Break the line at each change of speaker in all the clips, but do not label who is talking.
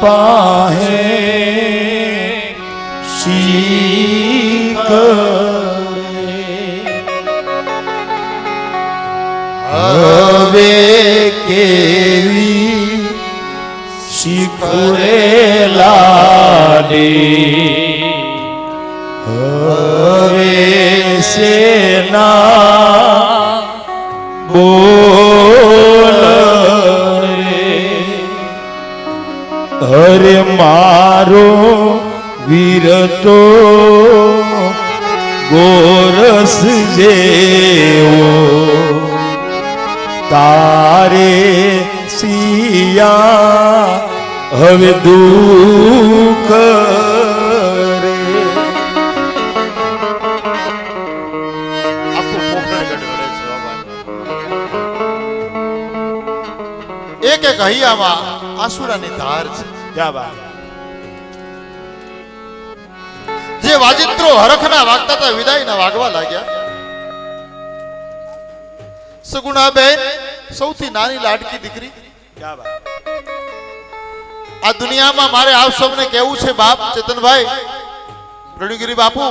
પાહે શીખ હવે કેવી શીખરે લાડી હવે સેના બોલ મારો વીર તો ગોરસ જેવો. તારે સિયા હવે દુઃખ રે.
એક એક હૈયામાં આસુરાની ધાર છે.
ક્યાં બાત
જે વાજિત્રો હરખના વાગતા હતા વિદાયના વાગવા લાગ્યા. સગુણાબેન સૌથી નાની લાડકી દીકરી. આ દુનિયામાં મારે આપ સૌને કેવું છે બાપ ચેતનભાઈ રણુગીરી બાપુ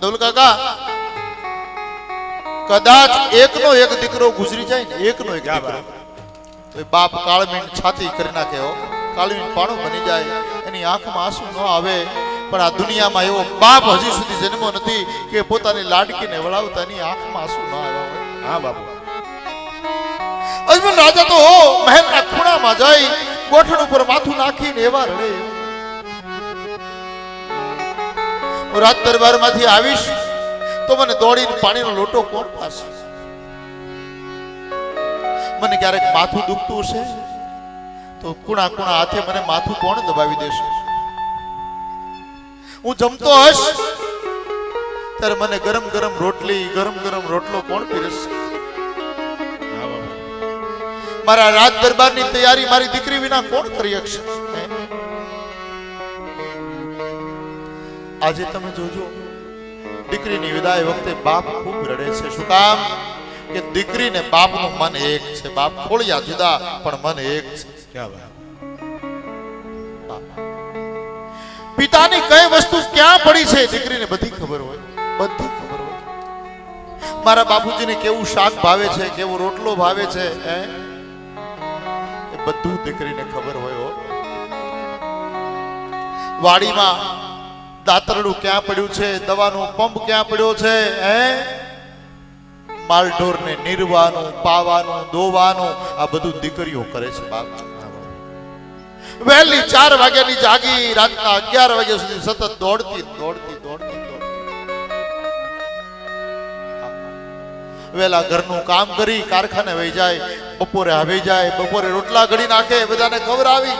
દોલકાકા કદાચ એકનો એક દીકરો ગુજરી જાય ને એકનો એક દીકરો. તો બાપ કાળમીન છાતી કરી નાખે હો. કાળમીન પાણું બની જાય એની આંખમાં આંસુ ન આવે. પણ આ દુનિયામાં એવો બાપ હજી સુધી જન્મો નથી કે પોતાની લાડકીને વળાવતાની આંખમાં આંસુ ના આવ્યા હોય
હા બાપુ.
અજમલ રાજા તો હો મહેલના ખૂણામાં જઈ ગોઠણ ઉપર માથું નાખીને એવા રડે. હું રાત દરબારમાંથી આવીશ તો મને દોડીને પાણીનો લોટો કોણ પાસે મને ક્યારેક માથું દુખતું હશે તો કુણા કુણા હાથે મને માથું કોણ દબાવી દેશે? હું જમતો હશ? ત્યારે મને ગરમ ગરમ રોટલી, ગરમ ગરમ રોટલો કોણ પીરસશે મારા રાજ દરબારની તૈયારી મારી દીકરી વિના કોણ કરી શકશે? આજે તમે જોજો, દીકરીની વિદાય વખતે બાપ ખૂબ રડે છે. શું કામ? કે દીકરીને બાપનું મન એક છે. બાપ ખોળિયા જુદા, પણ મન એક છે.
ક્યાં
પિતાની કઈ વસ્તુ ક્યાં પડી છે? દીકરીને બધી ખબર હોય. બધી ખબર હોય. મારા બાપુજીને કેવું શાક ભાવે છે, કેવો રોટલો ભાવે છે એ બધું દીકરીને ખબર હોય વાડીમાં દાતરડું ક્યાં પડ્યું છે, દવાનો પંપ ક્યાં પડ્યો છે, હે? માલઢોરને નીરવાનું, પાવાનું, દોવાનું, આ બધું દીકરીઓ કરે છે, બાપુ. વહેલી ચાર વાગ્યાની જાગી રાતના અગિયાર વાગ્યા સુધી સતત દોડતી દોડતી દોડતી વેલા ઘરનું કામ કરી કારખાને વહી જાય, બપોરે આવી જાય, બપોરે રોટલા ઘડી નાખે, બધાને ખવડાવી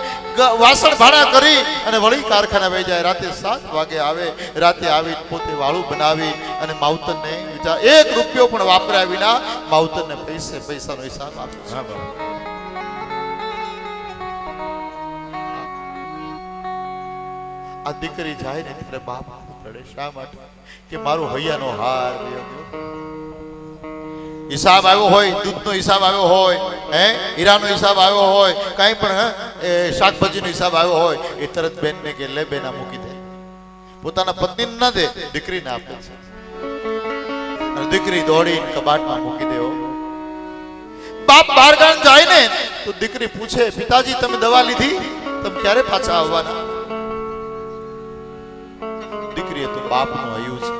વાસણ ભાડા કરી અને વળી કારખાને વહી જાય. રાતે સાત વાગે આવે, રાતે આવી પોતે વાળું બનાવી અને માવતરને એક રૂપિયો પણ વાપર્યા વિના માવતરને પૈસે પૈસાનો હિસાબ આપે આ દીકરી જાય ને ત્યારે બાપ રડે શા માટે? કે મારો હૈયાનો હાર હિસાબ આવ્યો હોય, દૂધનો હિસાબ આવ્યો હોય, હે? હીરાનો હિસાબ આવ્યો હોય, કાંઈ પણ એ શાકભાજીનો હિસાબ આવ્યો હોય, એ તરત બેનને કે લે, બેના મૂકી દે. પોતાના પત્નીને ના દે, દીકરીને આપે છે. દીકરી દોડીને કબાટમાં મૂકી દેવો બાપ બારગામ જાય ને, તો દીકરી પૂછે, પિતાજી, તમે દવા લીધી? તમે ક્યારે પાછા આવવાના? બાપનું હયું છે.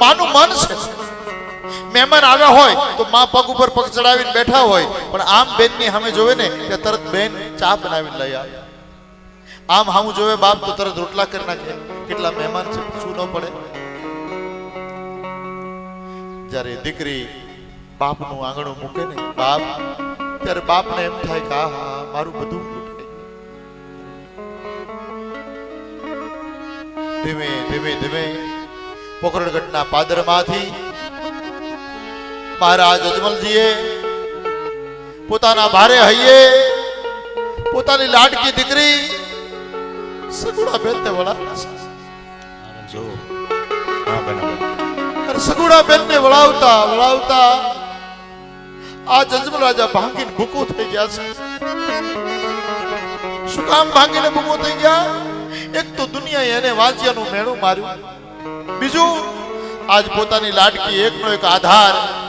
માનું મન છે. મહેમાન આવ્યા હોય તો માં પગ ઉપર પગ ચડાવીને બેઠા હોય, પણ આમ બેનની સામે જોવે ને કે તરત બેન ચા બનાવીને લઈ આવે. આમ હામું જોવે બાપ તો તરત રોટલા કરી નાખે. કેટલા મહેમાન છે, શું ન પડે? જ્યારે દીકરી બાપનું આંગણું મૂકે ને બાપ, ત્યારે બાપને એમ થાય કે આ હા મારું બધું ધીમે ધીમે ધીમે. પોખરણગઢના પાદરમાંથી મહારાજ અજમલજીએ પોતાના ભારે હૈયે પોતાની લાડકી દીકરી સગુડા છે.
જો હા બરાબર
અને બેનને વળાવતા વળાવતા આ જજમલ રાજા ભાંગીને ભૂકો થઈ ગયા છે. શું કામ ભાંગીને ભૂકો થઈ ગયા? એક તો દુનિયાએ એને વાંચ્યાનું મેણું માર્યું. બીજું, આજ પોતાની લાડકી એકનો એક આધાર.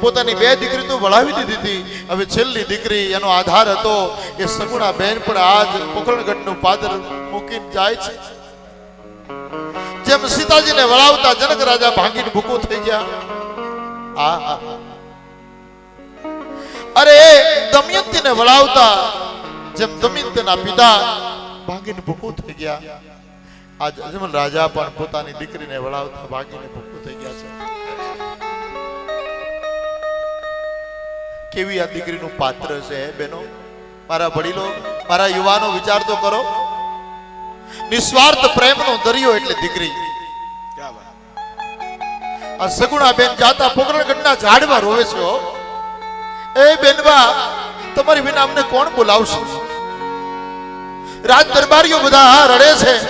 પોતાની બે દીકરી તો વળાવી દીધી હતી. હવે છેલ્લી દીકરી, એનો આધાર હતો. એ સગુણા બહેન પણ આજ પોખરણગઢનું પાદર મૂકીને જાય છે. જેમ સીતાજીને વળાવતા જનક રાજા ભાંગીને ભૂકો થઈ ગયા. આ. અરે, દમયંતીને વળાવતા જેમ દમયંતીના પિતા ભાંગીને ભૂખું થઈ ગયા. આજ અજમલ રાજા પણ પોતાની દીકરીને વળાવતા ભાગીને ભૂખું થઈ ગયા છે. કેવી આ દીકરીનું પાત્ર છે બેનો મારા વડીલો, મારા યુવાનો, વિચાર તો કરો. નિસ્વાર્થ પ્રેમનો દરિયો એટલે દીકરી. આ સગુણા બેન જાતા પોકરણગઢના ઝાડમાં રોવે છે એ બેનવા તમારી વિના અમને કોણ બોલાવશે? રાજ દરબારીઓ બધા રડે છે,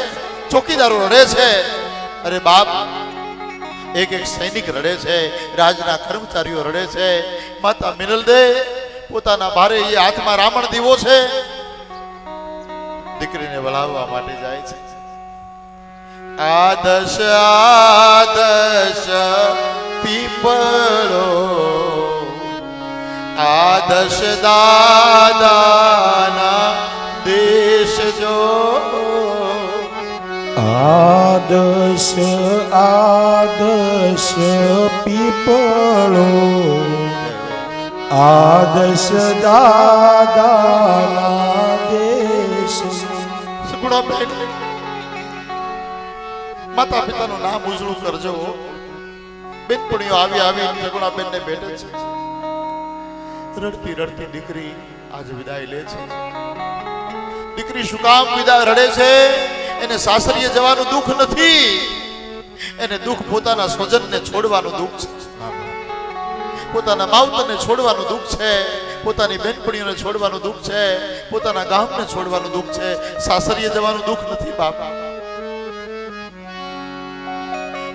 ચોકીદારો રડે છે. અરે બાપ, એક એક સૈનિક રડે છે, રાજના કર્મચારીઓ રડે છે. માતા મિનલ દે પોતાના ભારે એ હાથમાં રામણ દીવો છે. દીકરીને વળાવવા માટે જાય છે. આદશ આદશ પીપળો. આદશ દાદાના દેશ જો
આદશ આદર્શ પીપળો. આદશ દાદાના દેશ.
સગુણાબેન માતા પિતાનું નામ ઉજળું કરજો. બેનપણીઓ આવી આવી સગુણાબેન બેનને ભેટે છે. રડતી રડતી દીકરી આજ વિદાય લે છે. દીકરી શું કામ વિદા રડે છે? એને સાસરીએ જવાનું દુઃખ નથી. એને દુઃખ પોતાના સ્વજનને છોડવાનું દુઃખ છે. પોતાના માવતરને છોડવાનું દુઃખ છે. પોતાની બહેનપણીઓને છોડવાનું દુઃખ છે. પોતાના ગામને છોડવાનું દુઃખ છે. સાસરીએ જવાનું દુઃખ નથી, બાપ.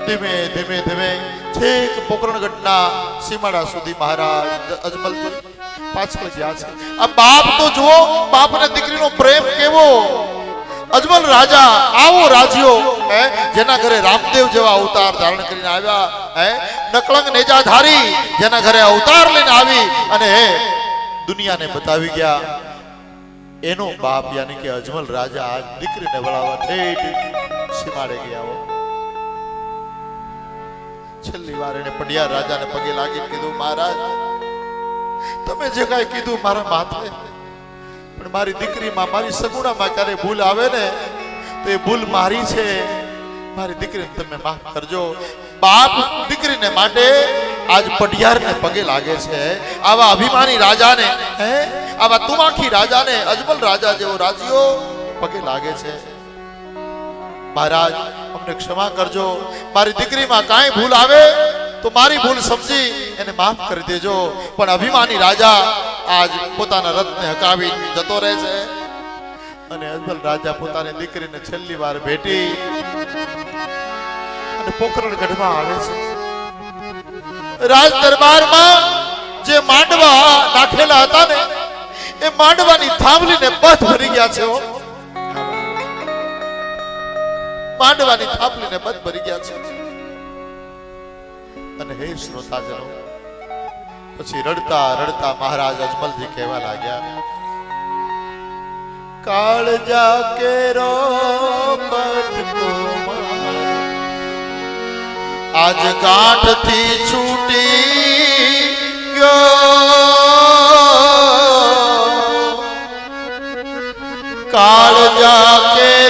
ધીમે ધીમે ધીમે છેક પોકરણગઢના સીમાડા સુધી મહારાજ અજમલજી પાછળ ગયા છે. આ બાપ તો જુઓ, બાપને દીકરીનો પ્રેમ કેવો. અજમલ રાજા, આવો રાજ્યો, હે, જેના ઘરે રામદેવ જેવા અવતાર ધારણ કરીને આવ્યા, હે, નકળંગ નેજાધારી જેના ઘરે અવતાર લઈને આવી અને, હે, દુનિયાને બતાવી ગયા. એનો બાપ યાની કે અજમલ રાજા આજ દીકરીને વળાવવા ઠેઠ સીમાડે ગયા છેલ્લી વાર એને પડિયા રાજાને પગે લાગી કીધું, મહારાજ તમે જે કાંઈ કીધું મારા માથે, પણ મારી દીકરીમાં, મારી સગુણામાં ક્યારે ભૂલ આવે ને, તો એ ભૂલ મારી છે. મારી દીકરીને તમે માફ કરજો. બાપ દીકરીને માટે આજ પડિયારને પગે લાગે છે. આવા અભિમાની રાજાને, હે? આવા તુમાખી રાજાને, અજમલ રાજા જેવો રાજીઓ પગે લાગે છે. મહારાજ, અમને ક્ષમા કરજો. મારી દીકરીમાં કાંઈ ભૂલ આવે તો મારી ભૂલ સમજી એને માફ કરી દેજો. પણ અભિમાની રાજા આજ પોતાના રથને હકાવી જતો રહે છે. અને અજમલ રાજા પોતાની દીકરીને છેલ્લી વાર ભેટી અને પોખરણ ગઢમાં આવે છે. રાજ દરબારમાં જે માંડવા નાખેલા હતા ને, એ માંડવાની થાંભલીને પથ ભરી ગયા છે. માંડવાની થાંભલીને બધ ભરી ગયા છે. અને હે શ્રોતાજનો, પછી રડતા રડતા મહારાજ અજમલજી કહેવા લાગ્યા કાળજા કેરો. આજ ગાંઠથી છૂટી ગયો કાળજા કેરો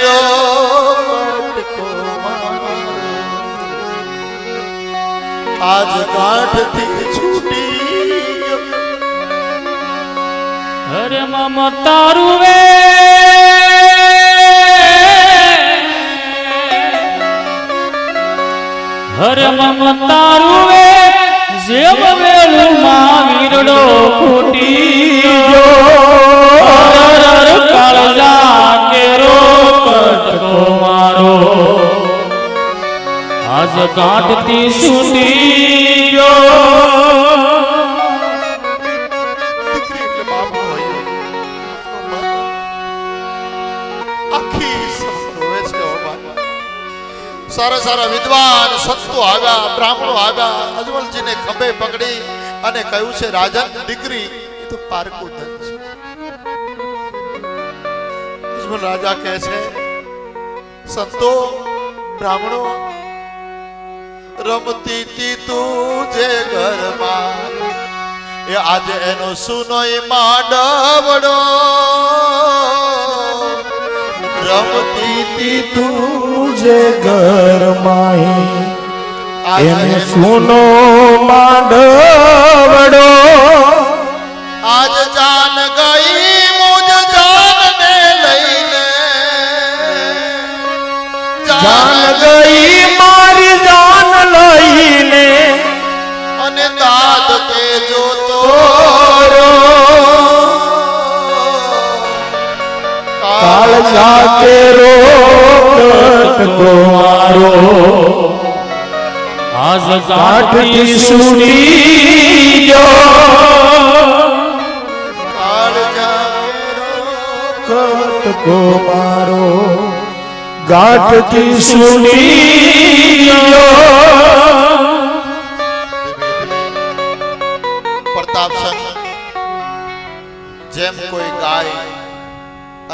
આજ ગાંઠથી છૂટી
અરે મમ, તારું વે. હરે મમ, તારું જેમ વેલું માં વીરડો ફૂટી ગયો. કાઢતી સુધી
સારા સારા વિદ્વાન, સંતો આવ્યા, બ્રાહ્મણો આવ્યા, અજમલજીને ખભે પકડી અને કહ્યું છે, રાજન, દીકરી તો પારકું ધન છે. રાજા કહે છે, સંતો, બ્રાહ્મણો રમતી તી તું જે ઘરમાં. એ આજે એનો સુનોય માંડવડો. રમતી તી
તું જે
ઘરમાં.
એને સુનો માંડવડો.
આજ જાન ગઈ મુજ જાનને લઈને.
જાન ગઈ જાન લઈને
અને દાદ કે જોતો
કાળ જાતે રોકટ મારો
આજ
કાઠથી સુની જો.
કાળ જાગે
કટકો મારો ગાંઠથી સુની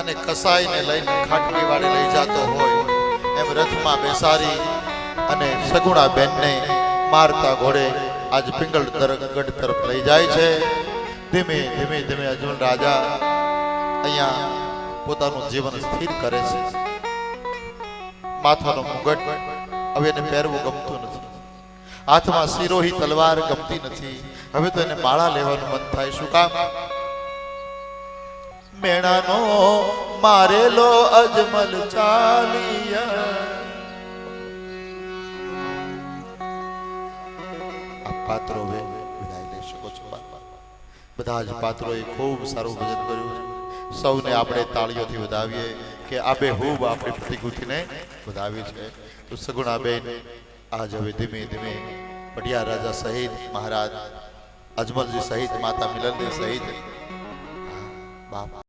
અને કસાઈને લઈને ખાટલી વાળી લઈ જતો હોય, એમ રથમાં બેસારી અને સગુણા બેનને મારતા ઘોડે આજ પિંગળ ગઢ તરફ લઈ જાય છે. ધીમે ધીમે ધીમે અર્જુન રાજા અહીંયા પોતાનું જીવન સ્થિર કરે છે. માથાનો મુગટ હવે એને પહેરવું ગમતું નથી. હાથમાં સિરોહી તલવાર ગમતી નથી. હવે તો એને માળા લેવાનું મન થાય. શું કામ? મેણાનો મારેલો અજમલ ચાલિયા આ પાત્રો વિદાય લઈ શકો છો. બધા જ પાત્રોએ ખૂબ સારું ભજન કર્યું છે. સૌને આપણે તાળીઓથી વધાવીએ કે આબે ખૂબ આપણી પ્રતિકૃતિને વધાવી છે તો સગુણાબેન, આજ હવે ધીમે ધીમે પઢિયા રાજા સહિત મહારાજ, અજમલજી સહિત માતા મિલનદેવ સહિત. બાપ.